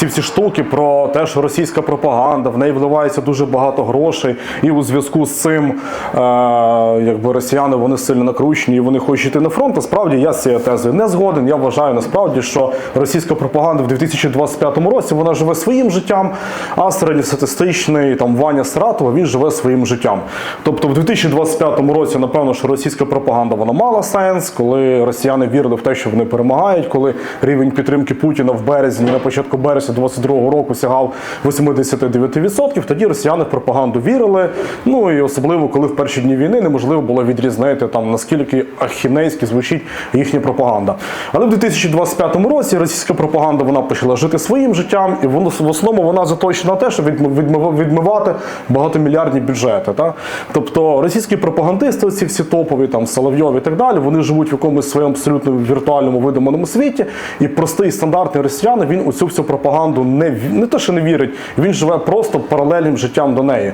ці всі штуки про те, що російська пропаганда, в неї вливається дуже багато грошей, і у зв'язку з цим е, якби росіяни вони сильно накручені і вони хочуть йти на фронт. Насправді я з цією тезою не згоден. Я вважаю насправді, що російська пропаганда в 2025 році вона живе своїм життям, а середньостатистичний там Ваня Саратова він живе своїм життям. Тобто, в 2025 році, напевно, що російська пропаганда вона мала сенс, коли росіяни вірили в те, що вони перемагають, коли рівень підтримки Путіна в березні на початку березня 22 року сягав 89%, тоді росіяни в пропаганду вірили. Ну і особливо, коли в перші дні війни неможливо було відрізнити там наскільки ахінейськи звучить їхня пропаганда. Але в 2025 році російська пропаганда вона почала жити своїм життям, і воно в основному вона заточена на те, щоб відмивати багатомільярдні бюджети. Та? Тобто російські пропагандисти, ці всі топові, там Соловйов і так далі, вони живуть в якомусь своєму абсолютно віртуальному видуманому світі, і простий стандартний росіянин він у цю всю пропаганду не ві- не те, що не вірить, він живе просто паралельним життям до неї.